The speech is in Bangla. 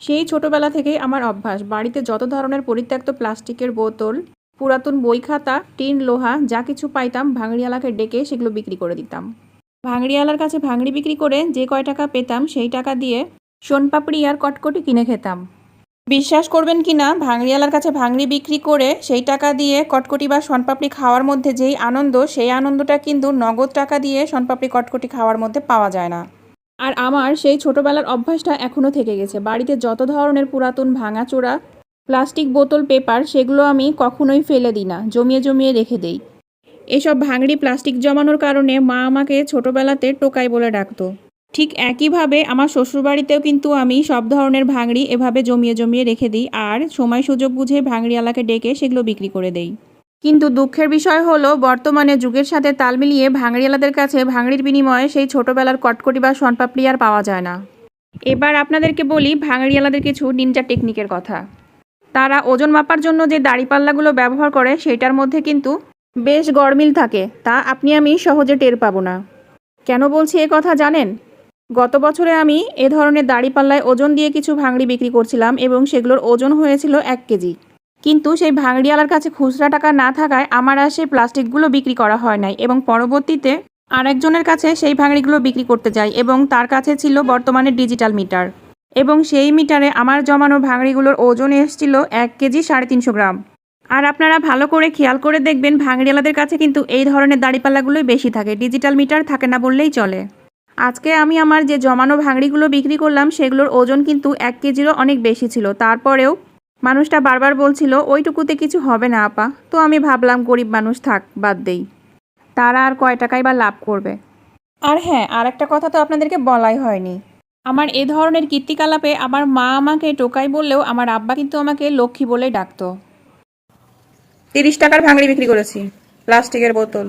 সেই ছোটবেলা থেকেই আমার অভ্যাস। বাড়িতে যত ধরনের পরিত্যক্ত প্লাস্টিকের বোতল, পুরাতন বই খাতা, টিন, লোহা, যা কিছু পাইতাম, ভাঙড়িওয়ালাকে ডেকে সেগুলো বিক্রি করে দিতাম। ভাঙড়িওয়ালার কাছে ভাঙড়ি বিক্রি করে যে কয় টাকা পেতাম, সেই টাকা দিয়ে সোনপাপড়ি আর কটকটি কিনে খেতাম। বিশ্বাস করবেন কি না, ভাঙড়িওয়ালার কাছে ভাঙড়ি বিক্রি করে সেই টাকা দিয়ে কটকটি বা শনপাপড়ি খাওয়ার মধ্যে যেই আনন্দ, সেই আনন্দটা কিন্তু নগদ টাকা দিয়ে শনপাপড়ি কটকটি খাওয়ার মধ্যে পাওয়া যায় না। আর আমার সেই ছোটবেলার অভ্যাসটা এখনও থেকে গেছে। বাড়িতে যত ধরনের পুরাতন ভাঙাচোরা, প্লাস্টিক বোতল, পেপার, সেগুলো আমি কখনোই ফেলে দিই না, জমিয়ে জমিয়ে রেখে দেই। এসব ভাঙড়ি প্লাস্টিক জমানোর কারণে মা আমাকে ছোটবেলাতে টোকাই বলে ডাকতো। ঠিক একইভাবে আমার শ্বশুরবাড়িতেও কিন্তু আমি সব ধরনের ভাঙড়ি এভাবে জমিয়ে জমিয়ে রেখে দিই, আর সময় সুযোগ বুঝে ভাঙড়িওয়ালাকে ডেকে সেগুলো বিক্রি করে দেই। কিন্তু দুঃখের বিষয় হলো, বর্তমানে যুগের সাথে তাল মিলিয়ে ভাঙড়িওয়ালাদের কাছে ভাঙড়ির বিনিময়ে সেই ছোটবেলার কটকটি বা শনপাপড়ি আর পাওয়া যায় না। এবার আপনাদেরকে বলি ভাঙড়িয়ালাদের কিছু নিনজা টেকনিকের কথা। তারা ওজন মাপার জন্য যে দাড়িপাল্লাগুলো ব্যবহার করে, সেটার মধ্যে কিন্তু বেশ গরমিল থাকে, তা আপনি আমি সহজে টের পাবো না। কেন বলছি এ কথা জানেন? গত বছরে আমি এ ধরনের দাড়িপাল্লায় ওজন দিয়ে কিছু ভাঙড়ি বিক্রি করছিলাম এবং সেগুলোর ওজন হয়েছিল এক কেজি। কিন্তু সেই ভাঙড়িওয়ালার কাছে খুচরা টাকা না থাকায় আমার আর সেই প্লাস্টিকগুলো বিক্রি করা হয় নাই এবং পরবর্তীতে আরেকজনের কাছে সেই ভাঙড়িগুলো বিক্রি করতে যাই এবং তার কাছে ছিল বর্তমানে ডিজিটাল মিটার। এবং সেই মিটারে আমার জমানো ভাঙড়িগুলোর ওজন এসেছিল এক কেজি সাড়ে তিনশো গ্রাম। আর আপনারা ভালো করে খেয়াল করে দেখবেন ভাঙড়িওয়ালাদের কাছে কিন্তু এই ধরনের দাড়িপাল্লাগুলোই বেশি থাকে, ডিজিটাল মিটার থাকে না বললেই চলে। আজকে আমি আমার যে জমানো ভাঙড়িগুলো বিক্রি করলাম সেগুলোর ওজন কিন্তু এক কেজিরও অনেক বেশি ছিল। তারপরেও মানুষটা বারবার বলছিল, ওইটুকুতে কিছু হবে না, আপা। তো আমি ভাবলাম, গরিব মানুষ থাক, বাদ দেই। তারা আর কয় টাকাই বা লাভ করবে। আর হ্যাঁ আর একটা কথা তো আপনাদেরকে বলাই হয়নি। আমার এ ধরনের কীর্তিকলাপে আমার মা আমাকে টোকাই বললেও আমার আব্বা কিন্তু আমাকে লক্ষ্মী বলেই ডাকতো। তিরিশ টাকার ভাঙড়ি বিক্রি করেছি, প্লাস্টিকের বোতল।